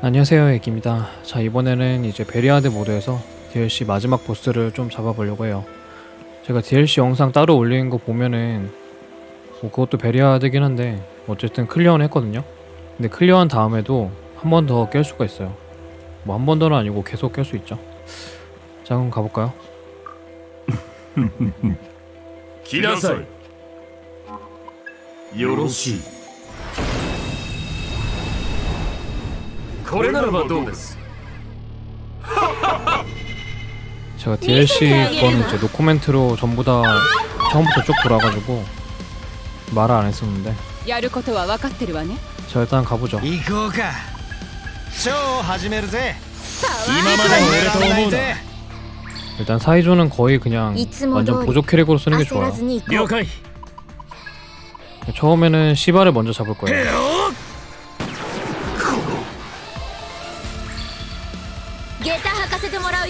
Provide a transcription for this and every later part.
안녕하세요 애기입니다. 자 이번에는 이제 베리아드 모드에서 DLC 마지막 보스를 좀 잡아보려고 해요. 제가 DLC 영상 따로 올리는 거 보면은 뭐 그것도 베리아드긴 한데 어쨌든 클리어는 했거든요. 근데 클리어한 다음에도 한 번 더 깰 수가 있어요. 뭐 한 번 더는 아니고 계속 깰 수 있죠. 자 그럼 가볼까요? 기나설 요로시. これならばどうです 제가 DLC 그거는 이제 노코멘트로 전부 다 처음부터 쭉 돌아가지고 말을 안 했었는데 やることは分かってるわね 자 일단 가보죠 行こうかショーを始めるぜ今までの俺と思うな 일단 사이조는 거의 그냥 いつも 완전 通り 보조 캐릭으로 쓰는 게 焦ら 좋아요 ずに行こう了解 처음에는 시바를 먼저 잡을 거예요. 下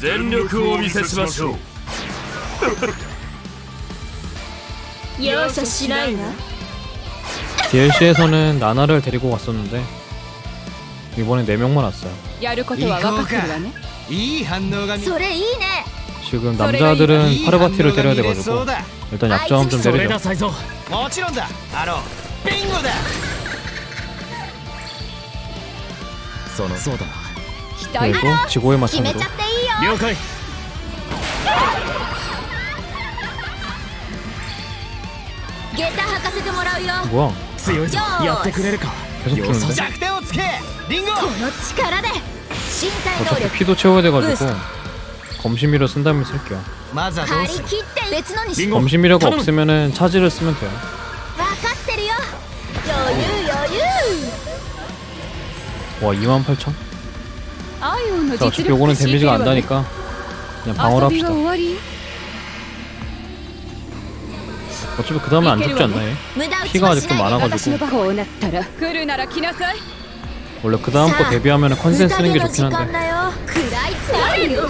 全力をお見せしましょう容赦しないわ DLC에서는 나나를 데리고 갔었는데 이번에 4명만 왔어요. やることは分かってるわねいい反応が見それいいね 지금 それがいい 남자들은 いい 파르바티를 反応が 때려야 見れそう 돼가지고 だ 일단 약점 좀 それ 때리죠. だ才蔵もちろんだアロービンゴだそのそうだな期待 그래도 지고의 決め 마찬가지로 ちゃっていいよ 了解下駄履かせてもらうよ 뭐야? 強いぞよーしやってくれるか 계속 よさ 주는데? 弱点をつけリンゴこの力で身体能 어차피 力 피도 채워야 돼가지고 검심미를 쓴다면 쓸게요. まずはどう張りする切って別のにしリンゴ 검심미료가頼む 없으면은 차지를 쓰면 돼요. 分かってるよ余裕余裕 와 28,000? アイオンの 자 実 어차피 力 요거는 知って 데미지가 る 안 わね 나니까 그냥 방어를 遊び 합시다 は終わり 어차피 그 다음에 안 죽지 않나 얘? 無駄打ち 피가 はし 아직도 ないで 많아가지고 こうなったら来るなら来なさい 원래 그 다음 거 자, 데뷔하면 컨센 無駄 쓰는 게 毛の 좋긴 時間 한데 だよ食らいつかせるよ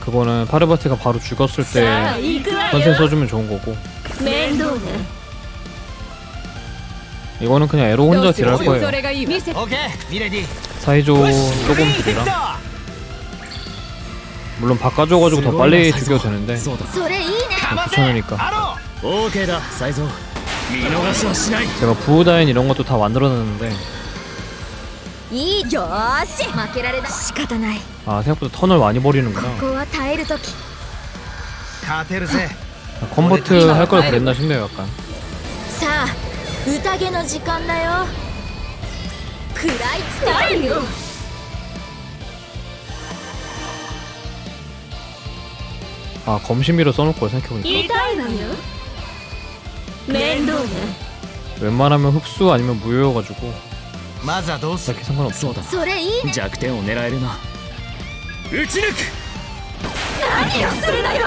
그거는 파르바티가 바로 죽었을 때 さあ行くわ 컨센 よ 써주면 좋은 거고 面倒ね 이거는 그냥 에로 ど 혼자 うする 딜할 거예요 それがいいわ見せオッケーミレディ 사이조 よし 조금 フリーヒッ 딜이라 ト 물론 바꿔줘가지고 더 빨리 죽여도 되는데 そうだそれいいねかませ 귀찮으니까 アロ OK だ才蔵見逃しはしない 제가 부우다인 이런 것도 다 만들어놨는데 いいよーし負けられない仕方ない 아 생각보다 턴을 많이 버리는구나 ここは耐える時ー勝てるぜ 컨버트 할 걸 그랬나 싶네요 약간 さあ 宴の時間だよ食らいつかせるよ 아 검심미로 써놓을 걸 생각해보니까 痛いわよ面倒ね 웬만하면 흡수 아니면 무효여가지고 まずはどうする 딱히 상관없어 そうだそれいいね弱点を狙えるな撃ち抜く何をするのよ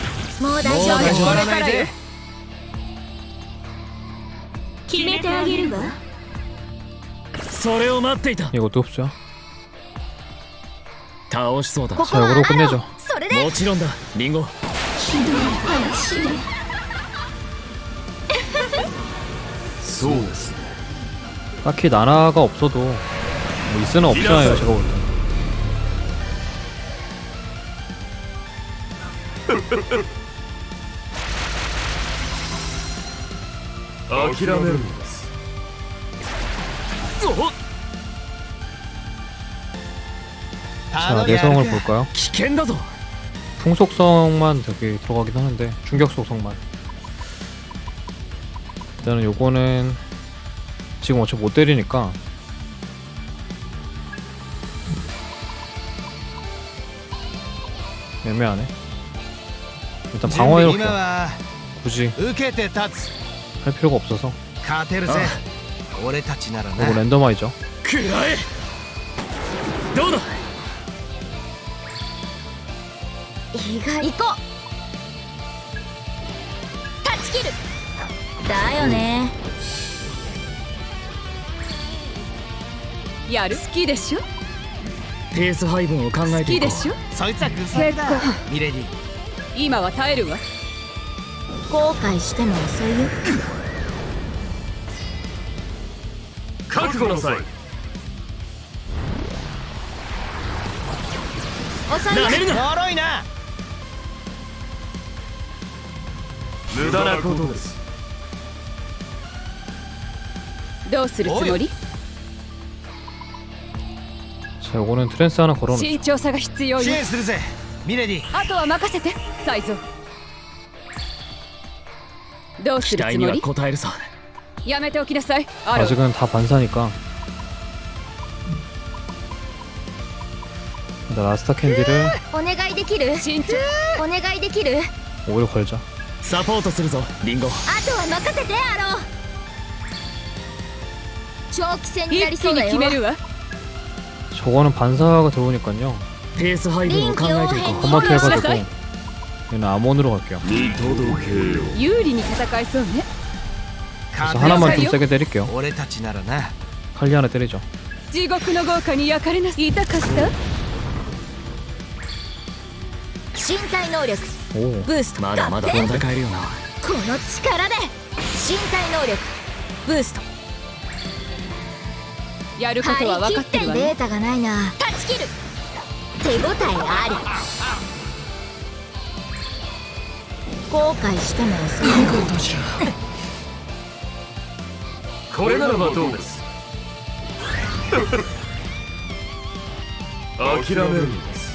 もう大もう丈夫始まらないぜ決めてあげるわそれを待っていた 이것도 흡수야 倒しそうだここ 자 は 이거로 あな 끝내죠 たそれでもちろんだリンゴひどい話ねそうです 딱히 나라가 없어도 뭐 있으나 없잖아요 제가 볼 때. 諦めるんですおっ 자 頼りある 내성을 か 볼까요? 危険だぞ 풍속성만 되게 들어가긴 하는데 충격 속성만 일단은 요거는 지금 어차피 못 때리니까 애매하네 일단 準備 방어해놓게 今は 굳이 受けて立つ 할 필요가 없어서 勝てるぜ俺たちならな 요거 랜더마이죠 食らえどうだ意外行こう断ち切るだよねやる好きでしょペース配分を考えていこう好きでしょそいつはグサだミレディ今は耐えるわ 後悔しても遅いよ覚悟なさい遅いよなめるな呪いな無駄なことですどうするつもり 자 요거는 트랜스 하나 걸어놓죠 慎重さが必要支よ援するぜミレディあとは任せてサイゾ どうす期待にはるつもり応えるさやめておきなさいアロ 아직은 다 반사니까 일단 라스타 캔디를 お願いできる慎重お願いできる 오히려 걸자 サポートするぞリンゴあとは任せてアロー長期戦になり一気にそうだよ決めるわ 저거는 반사가 들어오니까요 ペース配分を考えていこう 험하게 해가지고 시작해. 얘는 암원으로 갈게요 有利に戦えそうね 그래서勝てる 하나만 좀 勝てるよ 세게 때릴게요 俺たちならな 칼리 하나 때리죠 地獄の豪華に焼かれな痛かった身体能力 오 ブーストまだまだ合点戦えるよなこの力で身体能力ブーストやることは張り切ってて分かっるわねデータがないな断ち切る手応えあり 後悔しても遅いこれならばどうです諦めるんです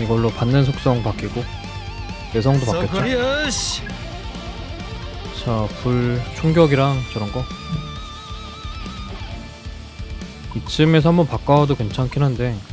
이걸로 받는 속성 바뀌고 내성도 そこ 바뀌었죠 よーし 자, 불 충격이랑 저런 거. 이쯤에서 한번 바꿔도 괜찮긴 한데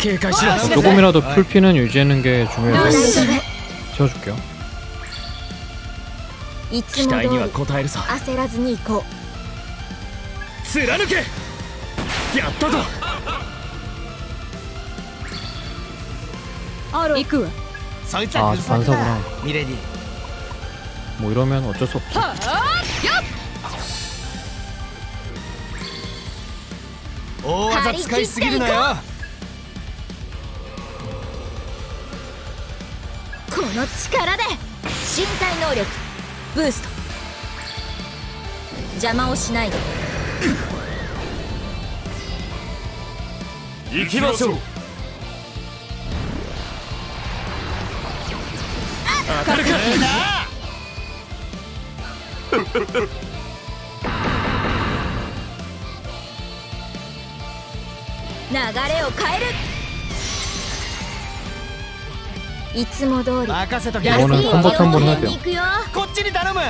警戒しろ 자, 조금이라도 풀피는 유지하는 게 大 중요해서 丈夫 채워줄게요. いつ期待にはも通り応えるさ焦らずに行こ貫けやったぞアロ行くわそいつは 아 グサだ 반사구나. ミレディ 뭐 이러면 어쩔 수 없죠. はあよっ大技使いすぎるなよ この力で身体能力ブースト。邪魔をしないで。行きましょう。当たるか流れを変えるいつも通り任せとけや 이거는 臨機 컴버트 応 한번 해야 変 돼요. に行くよこっちに頼む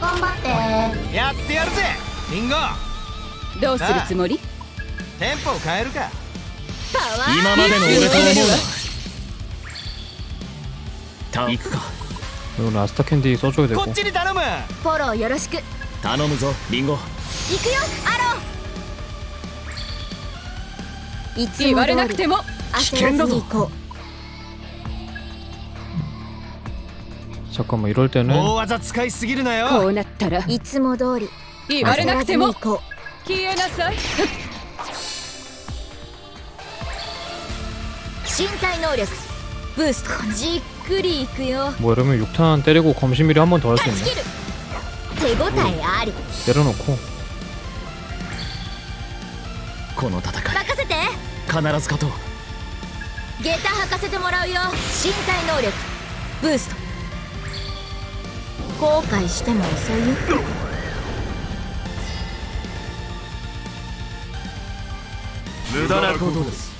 頑張ってやってやるぜリンゴどうするつもりテンポを変えるかパワー今までの俺と思うなた行くか 이거 라스타 캔디 써줘야 되고. こっちに頼むフォローよろしく行頼むぞリンゴくよア いつ言われも通りなくても 焦らずに行こ 잠깐만 이럴 때는 大技使いすぎるなこようなったらういつも通り言われ焦らなくてもずに行こ消えなさいう身体能力ブーストじっくり行くよ 뭐 이러면 6탄 때리고 검심일이 한 번 더 할 수 断ち 있네 切る手応えあり 때려놓고 この戦い任せて 必ず勝とう。下駄履かせてもらうよ。身体能力。ブースト。後悔しても遅いよ。無駄なことです。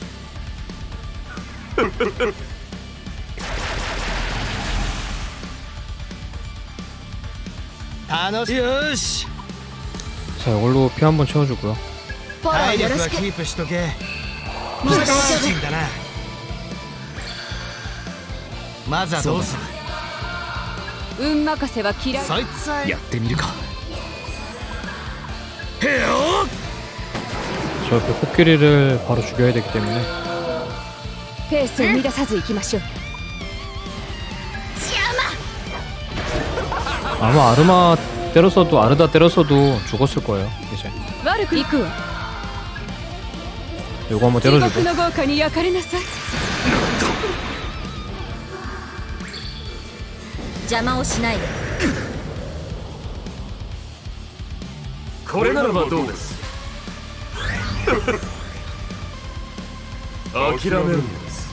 よし.大丈心だなまずはどうする運任せは嫌いそいつはやってみるかへよ 저 옆에 코끼리를 바로 죽여야 되기 때문에 ペースを乱さず行きましょう 아마 아르마 때렸어도 아르다 때렸어도 죽었을 거예요 이제 悪く行くわ 横浜テロ塾の豪華に焼かれなさい。邪魔をしないで。これならばどうです？諦めるんです。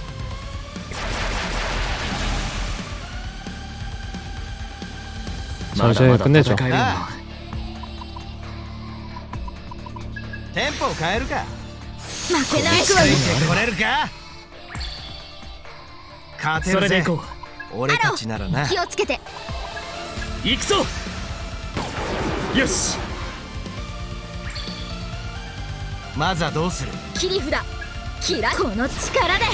テンポを変えるか。負けないついてこれるか勝てるぜ。それで俺たちならな。気をつけて。う行くぞ。よし。まずはどうする？切り札。キラこの力で。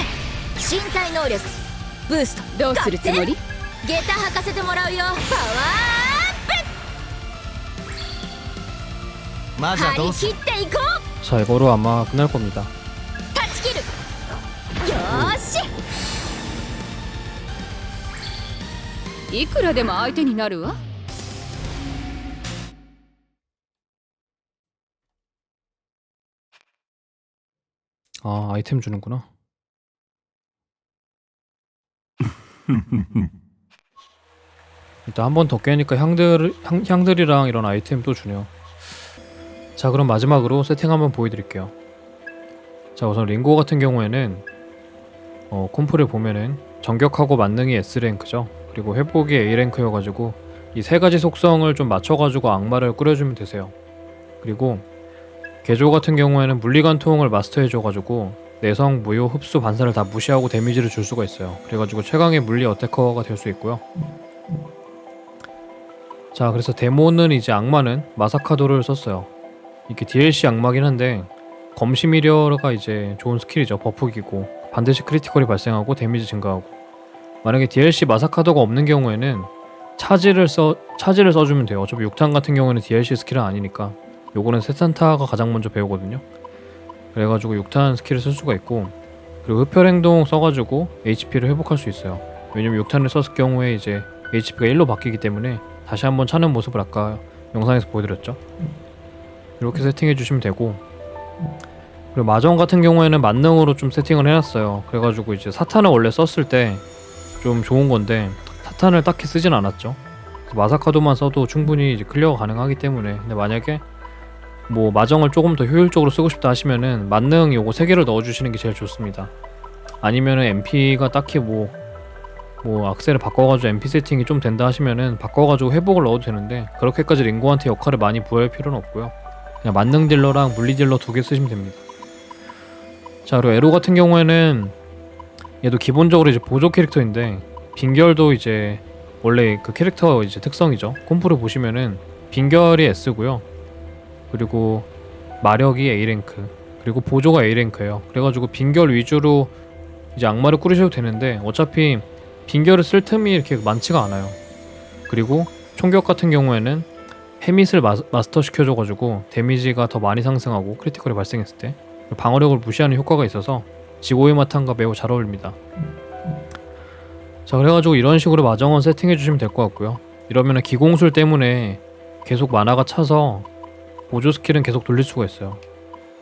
身体能力。ブースト。どうするつもり？下駄履かせてもらうよ。パワーアッまずはプ張りどうする？切っていこう 자 이거로 아마 끝날 겁니다 断ち切るよーしいくらでも相手になるわ 아 아이템 주는구나 일단 한 번 더 깨니까 향들, 향, 향들이랑 이런 아이템 또 주네요 자 그럼 마지막으로 세팅 한번 보여드릴게요 자 우선 링고 같은 경우에는 어, 콤프를 보면은 전격하고 만능이 S랭크죠 그리고 회복이 A랭크여가지고 이 세 가지 속성을 좀 맞춰가지고 악마를 꾸려주면 되세요 그리고 개조 같은 경우에는 물리관 통을 마스터해줘가지고 내성, 무효, 흡수, 반사를 다 무시하고 데미지를 줄 수가 있어요. 그래가지고 최강의 물리 어태커가 될 수 있고요. 자, 그래서 데모는 이제 악마는 마사카도를 썼어요. 이게 DLC 악마긴 한데 검시미려가 이제 좋은 스킬이죠. 버프기고 반드시 크리티컬이 발생하고 데미지 증가하고 만약에 DLC 마사카도가 없는 경우에는 차지를 써 차지를 써주면 돼요. 어차피 6탄 같은 경우에는 DLC 스킬은 아니니까 요거는 세산타가 가장 먼저 배우거든요. 그래가지고 6탄 스킬을 쓸 수가 있고 그리고 흡혈 행동 써가지고 HP를 회복할 수 있어요. 왜냐면 6탄을 썼을 경우에 이제 HP가 1로 바뀌기 때문에 다시 한번 차는 모습을 아까 영상에서 보여드렸죠. 이렇게 세팅해 주시면 되고 그리고 마정 같은 경우에는 만능으로 좀 세팅을 해놨어요. 그래가지고 이제 사탄을 원래 썼을 때 좀 좋은 건데 사탄을 딱히 쓰진 않았죠. 마사카도만 써도 충분히 이제 클리어가 가능하기 때문에 근데 만약에 뭐 마정을 조금 더 효율적으로 쓰고 싶다 하시면은 만능 요거 세 개를 넣어주시는 게 제일 좋습니다. 아니면은 MP가 딱히 뭐, 뭐 악셀을 바꿔가지고 MP 세팅이 좀 된다 하시면은 바꿔가지고 회복을 넣어도 되는데 그렇게까지 링고한테 역할을 많이 부여할 필요는 없고요. 그냥 만능 딜러랑 물리 딜러 두 개 쓰시면 됩니다. 자 그리고 에로 같은 경우에는 얘도 기본적으로 이제 보조 캐릭터인데 빙결도 이제 원래 그 캐릭터 이제 특성이죠. 콤프를 보시면은 빙결이 S고요. 그리고 마력이 A랭크 그리고 보조가 A랭크예요 그래가지고 빙결 위주로 이제 악마를 꾸리셔도 되는데 어차피 빙결을 쓸 틈이 이렇게 많지가 않아요 그리고 총격 같은 경우에는 헤밋을 마, 마스터 시켜줘가지고 데미지가 더 많이 상승하고 크리티컬이 발생했을 때 방어력을 무시하는 효과가 있어서 지고의 마탄과 매우 잘 어울립니다. 자 그래가지고 이런 식으로 마정원 세팅해 주시면 될 것 같고요. 이러면은 기공술 때문에 계속 만화가 차서 보조 스킬은 계속 돌릴 수가 있어요.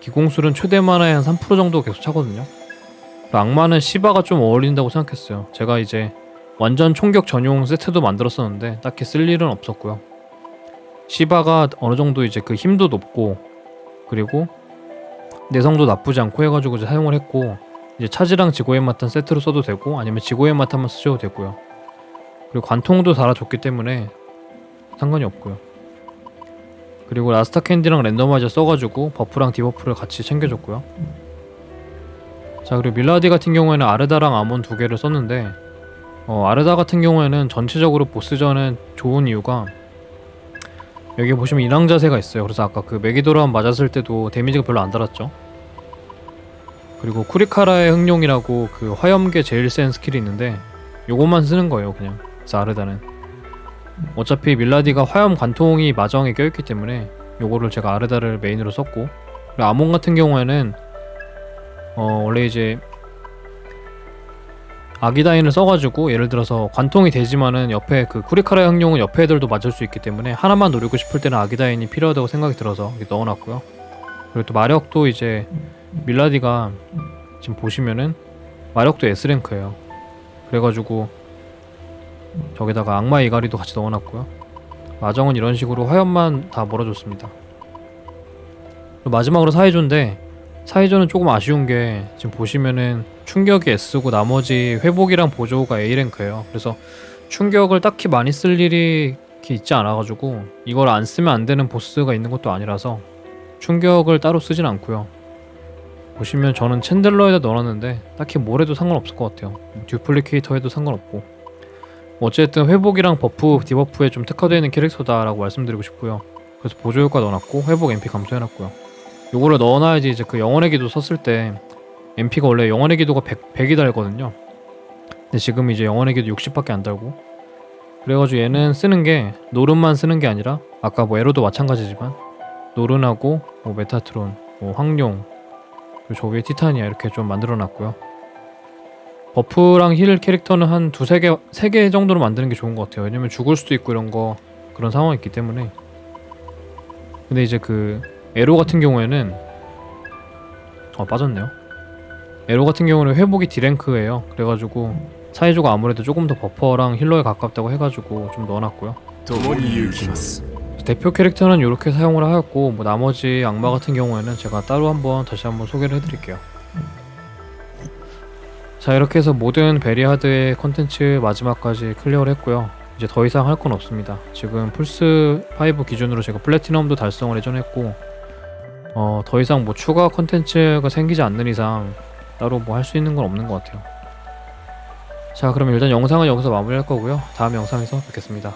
기공술은 최대 만화의 한 3% 정도 계속 차거든요. 악마는 시바가 좀 어울린다고 생각했어요. 제가 이제 완전 총격 전용 세트도 만들었었는데 딱히 쓸 일은 없었고요. 시바가 어느 정도 이제 그 힘도 높고 그리고 내성도 나쁘지 않고 해가지고 이제 사용을 했고 이제 차지랑 지고의 마탄 세트로 써도 되고 아니면 지고의 마탄만 쓰셔도 되고요. 그리고 관통도 달아줬기 때문에 상관이 없고요. 그리고 라스타 캔디랑 랜덤화이저 써가지고 버프랑 디버프를 같이 챙겨줬고요. 자 그리고 밀라디 같은 경우에는 아르다랑 아몬 두 개를 썼는데 어, 아르다 같은 경우에는 전체적으로 보스전은 좋은 이유가 여기 보시면 인왕 자세가 있어요. 그래서 아까 그 메기도란 맞았을 때도 데미지가 별로 안 달았죠. 그리고 쿠리카라의 흥룡이라고 그 화염계 제일 센 스킬이 있는데 요것만 쓰는 거예요, 그냥. 아르다는. 어차피 밀라디가 화염 관통이 마정에 껴있기 때문에 요거를 제가 아르다를 메인으로 썼고 아몬 같은 경우에는 어 원래 이제 아기다인을 써가지고 예를 들어서 관통이 되지만은 옆에 그 쿠리카라 흥룡은 옆에 애들도 맞을 수 있기 때문에 하나만 노리고 싶을 때는 아기다인이 필요하다고 생각이 들어서 이렇게 넣어놨고요. 그리고 또 마력도 이제 밀라디가 지금 보시면은 마력도 S랭크예요. 그래가지고 저기다가 악마 이가리도 같이 넣어놨고요. 마정은 이런 식으로 화염만 다 몰아줬습니다. 마지막으로 사이조인데 사이조는 조금 아쉬운 게 지금 보시면은 충격이 S고 나머지 회복이랑 보조가 A랭크예요. 그래서 충격을 딱히 많이 쓸 일이 있지 않아가지고 이걸 안 쓰면 안 되는 보스가 있는 것도 아니라서 충격을 따로 쓰진 않고요. 보시면 저는 챈들러에다 넣어놨는데 딱히 뭘 해도 상관없을 것 같아요. 듀플리케이터 해도 상관없고 어쨌든 회복이랑 버프, 디버프에 좀 특화되어 있는 캐릭터다라고 말씀드리고 싶고요. 그래서 보조 효과 넣어놨고 회복 MP 감소해놨고요. 요거를 넣어놔야지 이제 그 영혼의 기도 썼을 때 MP가 원래 영혼의 기도가 100, 100이 달거든요. 근데 지금 이제 영혼의 기도 60밖에 안 달고 그래가지고 얘는 쓰는 게 노른만 쓰는 게 아니라 아까 뭐 에로도 마찬가지지만 노른하고 뭐 메타트론, 뭐 황룡 그리고 저 위에 티타니아 이렇게 좀 만들어놨고요. 버프랑 힐 캐릭터는 한 두세 개, 세 개 정도로 만드는 게 좋은 것 같아요. 왜냐면 죽을 수도 있고 이런 거 그런 상황이 있기 때문에. 근데 이제 그 에로 같은 경우에는 어 빠졌네요. 에로 같은 경우는 회복이 D랭크예요. 그래가지고 사이즈가 아무래도 조금 더 버퍼랑 힐러에 가깝다고 해가지고 좀 넣어놨고요. 대표 캐릭터는 이렇게 사용을 하였고 뭐 나머지 악마 같은 경우에는 제가 따로 한번 다시 한번 소개를 해드릴게요. 자 이렇게 해서 모든 베리하드의 컨텐츠 마지막까지 클리어를 했고요. 이제 더 이상 할 건 없습니다. 지금 플스5 기준으로 제가 플래티넘도 달성을 예전했고 어, 더 이상 뭐 추가 컨텐츠가 생기지 않는 이상 따로 뭐 할 수 있는 건 없는 것 같아요. 자 그럼 일단 영상은 여기서 마무리할 거고요. 다음 영상에서 뵙겠습니다.